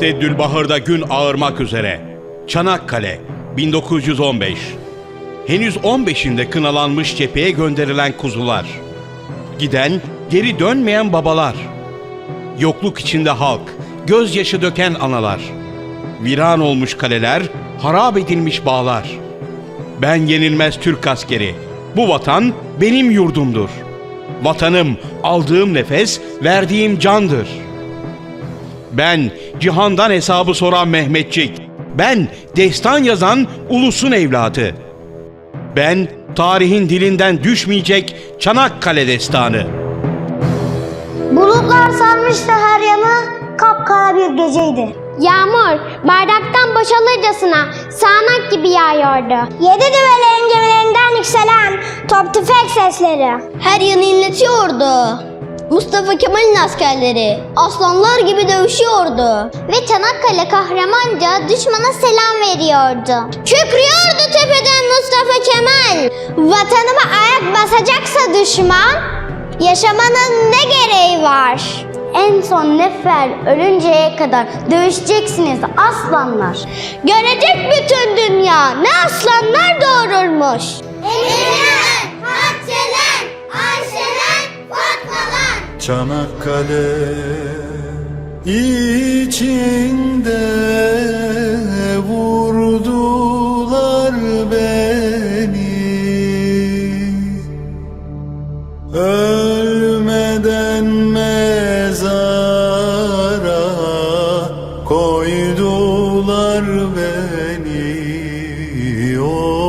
Seddülbahır'da gün ağırmak üzere. Çanakkale 1915. Henüz 15'inde kınalanmış cepheye gönderilen kuzular. Giden, geri dönmeyen babalar. Yokluk içinde halk, gözyaşı döken analar. Viran olmuş kaleler, harap edilmiş bağlar. Ben yenilmez Türk askeri. Bu vatan benim yurdumdur. Vatanım aldığım nefes, verdiğim candır. Ben cihandan hesabı soran Mehmetçik. Ben destan yazan ulusun evladı. Ben tarihin dilinden düşmeyecek Çanakkale destanı. Bulutlar sarmıştı her yanı, kapkara bir geceydi. Yağmur bardaktan boşalırcasına sağanak gibi yağıyordu. Yedi düvelerin gemilerinden yükselen top tüfek sesleri. Her yanı inletiyordu. Mustafa Kemal'in askerleri aslanlar gibi dövüşüyordu. Ve Çanakkale kahramanca düşmana selam veriyordu. Kükrüyordu tepeden Mustafa Kemal. Vatanıma ayak basacaksa düşman, yaşamanın ne gereği var? En son nefer ölünceye kadar dövüşeceksiniz aslanlar. Görecek bütün dünya ne aslanlar doğururmuş. Emirler, Çanakkale içinde vurdular beni. Ölmeden mezara koydular beni. Of,